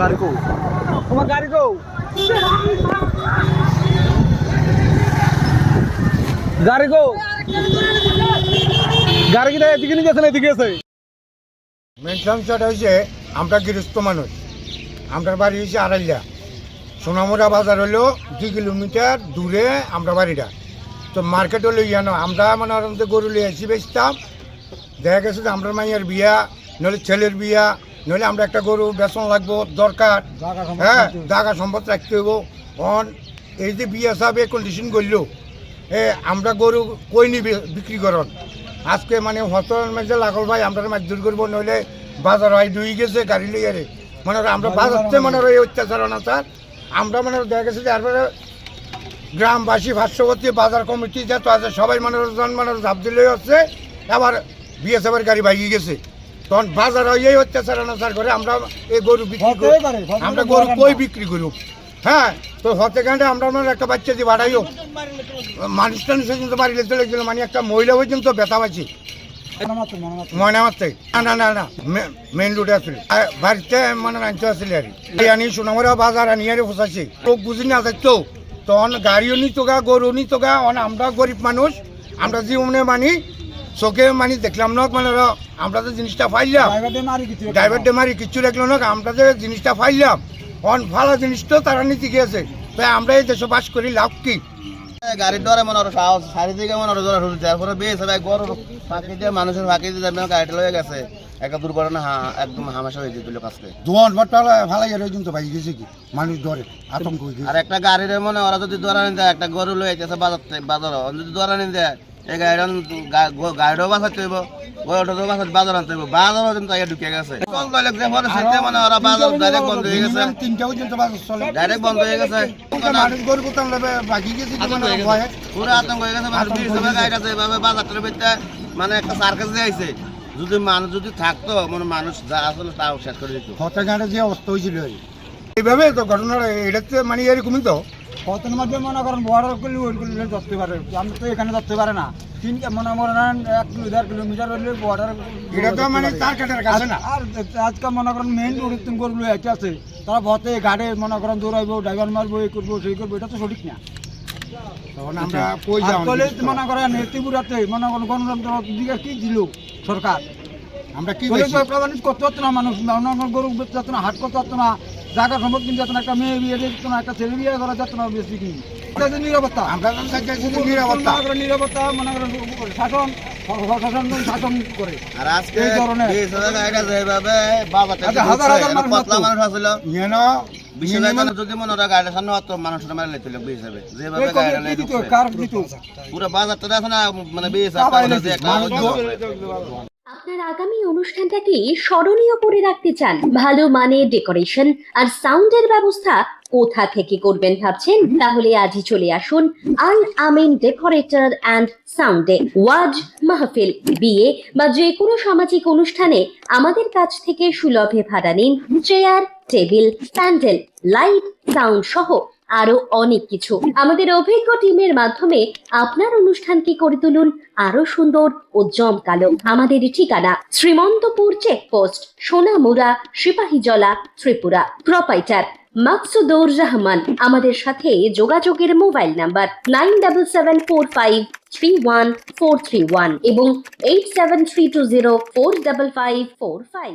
গাড়ি কো। তোমার গাড়ি কো। গাড়ি কো। এদিকে গেছে না এদিকে আছে মেন সমস্যাটা আমরা গৃহস্থ মানুষ। আমরা বাড়ি হয়েছে আড়াইলা। সোনামুড়া বাজার হলো দুই কিলোমিটার দূরে আমরা বাড়িটা। তো মার্কেট হলো ইয়ানো আমরা মানে আরামতে গরু লিয়ে আসি বেচতাম। দেখা গেছে যে আমরা মাইয়ের বিয়া, নইলে ছেলের বিয়া নইলে আমরা একটা গরু বেসন লাগবো দরকার। হ্যাঁ জায়গা সম্পদ রাখতে হইব। অন এই যে বিয়া সাহেব কন্ডিশন করল এ আমরা গরু কই নি বিক্রি করন? আজকে মানে হতর মাঝে লাগল ভাই আমরা মাছ দূর করব নইলে বাজার হয় ডুই গেছে গাড়ি লিয়ে রে। মানে আমরা বাজারতে মানে এই অত্যাচার না স্যার আমরা মানে দেখা গেছে যে তারপরে গ্রামবাসী ভাষ্যবর্তী বাজার কমিটি যত আছে সবাই মানে মানে ঝাপ দিলে হচ্ছে। আবার বিএসএফের গাড়ি ভাগিয়ে গেছে। তখন বাজার এই অত্যাচার অনাচার করে আমরা এই গরু বিক্রি করি। আমরা গরু কই বিক্রি করব হ্যাঁ তো হতে গেলে আমরা একটা বাচ্চা দিয়ে বাড়াইও। মানুষ টানুষ পর্যন্ত চলে গেছিল মানে একটা মহিলা পর্যন্ত ব্যথা পাচ্ছি। না না না না মেন রোডে আসলে বাড়িতে মানে রাঞ্চ আসলে আর কি আনি সোনামরা বাজার আনি আর ফসাইছে লোক বুঝি না তখন গাড়িও নিত গা গরু নিত গা আমরা গরিব মানুষ আমরা জীবনে মানি চোখে মানি দেখলাম না মানে আমরা তো জিনিসটা পাইলাম ড্রাইভার ডে মারি কিচ্ছু দেখল না আমরা যে জিনিসটা পাইলাম অন ফালা জিনিস তো তারা নিতে গিয়েছে। তাই আমরা এই দেশে বাস করি লাভ কি? গাড়ির ডরে মনে হলো সাহস সারি থেকে মনে হলো জোরে ঢুকছে তারপরে বেশ ভাই গরু ফাঁকি দিয়ে মানুষের ফাঁকি দিয়ে যাবে গাড়িটা লয়ে গেছে। একটা দুর্ঘটনা হা একদম হামাশা হয়ে যেত দোয়ান ফালাই কিন্তু ভাই গেছে কি? মানুষ ডরে আতঙ্ক হয়ে আর একটা গাড়ির মনে ওরা যদি দৌড়া নিতে একটা গরু লয়ে যেতেছে বাজার থেকে বাজার যদি দৌড়া নিতে এই গাড়িটা গাড়িটাও বাঁচাতে হইব গরুটাও বাঁচাতে বাজার আনতে হইব বাজারও কিন্তু আগে ঢুকে গেছে। কল দলে যে পরে সেটা মানে ওরা বাজার ডাইরেক্ট বন্ধ হয়ে গেছে। তিনটা পর্যন্ত বাজার চলে ডাইরেক্ট বন্ধ হয়ে গেছে। মানুষ গরু কোথাও নেবে বাকি গেছে মানে পুরো আতঙ্ক হয়ে গেছে। মানে বিশ টাকা গাড়িটা যেভাবে বাজারটার ভিতরে মানে একটা সার্কাস দিয়ে আইছে যদি মানুষ যদি থাকতো মানে মানুষ যা আসলে তাও শেষ করে দিত হতে গাঁটে যে অবস্থা হয়েছিল এইভাবে তো ঘটনাটা এটাতে মানে এরকমই তো কতন মধ্যে মনে করেন বর্ডার করলে ওই করলে ধরতে পারে আমরা তো এখানে ধরতে পারে না। তিন মনে করেন এক কিলো দেড় কিলোমিটার হলে বর্ডার এটা তো মানে তার কাটার কাছে না? আর আজকে মনে করেন মেইন রোডের তুমি গরুগুলো এসে আছে। তারা ভতে গাড়ি মনে করেন দৌড়াইবো ড্রাইভার মারবো এই করব সেই করব এটা তো সঠিক না। আমরা কই মনে করেন ত্রিপুরাতে মনে করেন গণতন্ত্র দিকে কি দিল সরকার? আমরা কি করতে পারতো না মানুষ গরু বেচতে পারতো না হাট করতে পারতো না। জায়গা সম্পদ কিনতে পারতো না একটা মেয়ে বিয়ে দিত না একটা ছেলে বিয়ে করা যেত না বেশি কি? নিরাপত্তা। নিরাপত্তা মনে করেন নিরাপত্তা। মনে করেন শাসন শাসন শাসন করে। আর আজকে এই ধরনের- বিশ টাকা গাড়িটা যেভাবে বাজারটা আচ্ছা, হাজার হাজার মানুষ পতলা মারতো। মানুষ আসছিল ইয়েন বিশ টাকা যদি মনে হয় সামনে মারা লেছিল যেভাবে পুরো বাজারটা না মানে তা আপনার আগামী অনুষ্ঠানটাকে স্মরণীয় করে রাখতে চান। ভালো মানের ডেকোরেশন আর সাউন্ডের ব্যবস্থা কোথা থেকে করবেন ভাবছেন? তাহলে আজই চলে আসুন আল আমিন ডেকোরেটর অ্যান্ড সাউন্ডে। ওয়াজ, মাহফিল, বিয়ে বা যে কোনো সামাজিক অনুষ্ঠানে আমাদের কাছ থেকে সুলভে ভাড়া নিন। Chair, table, pandal, light, sound সহ আরও অনেক কিছু। আমাদের অভিজ্ঞ টিমের মাধ্যমে আপনার অনুষ্ঠানকে করে তুলুন আরও সুন্দর ও জমকালো। আমাদের ঠিকানা শ্রীমন্তপুর চেকপোস্ট সোনামুড়া, সিপাহীজলা, ত্রিপুরা। প্রপাইটার মাকসুদুর রহমান। আমাদের সাথে যোগাযোগের mobile number nine double seven four five three one four three one এবং eight seven three two zero four double five four five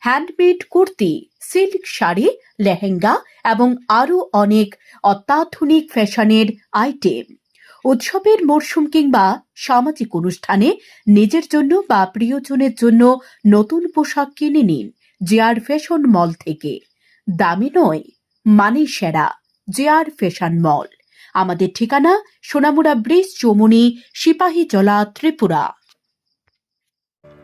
handmade kurti silk sari lehenga এবং আরও অনেক অত্যাধুনিক ফ্যাশনের আইটেম উৎসবের মরশুম কিংবা সামাজিক অনুষ্ঠানে নিজের জন্য বা প্রিয়জনের জন্য নতুন পোশাক কিনে নিন জেআর ফ্যাশন মল থেকে। দামি নয় মানে সেরা জেআর ফ্যাশন মল আমাদের ঠিকানা সোনামুড়া ব্রিজ চৌমুনি সিপাহীজলা ত্রিপুরা।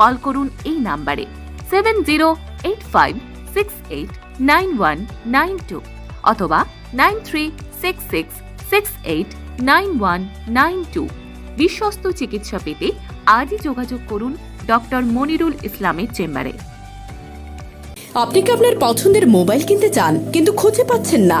কল করুন এই নাম্বারে seven zero eight five six eight nine one nine two অথবা nine three six six six eight nine one nine two. বিশ্বস্ত চিকিৎসা পেতে আজই যোগাযোগ করুন ডক্টর মনিরুল ইসলামের চেম্বারে। আপনি কি আপনার পছন্দের মোবাইল কিনতে চান, কিন্তু খুঁজে পাচ্ছেন না?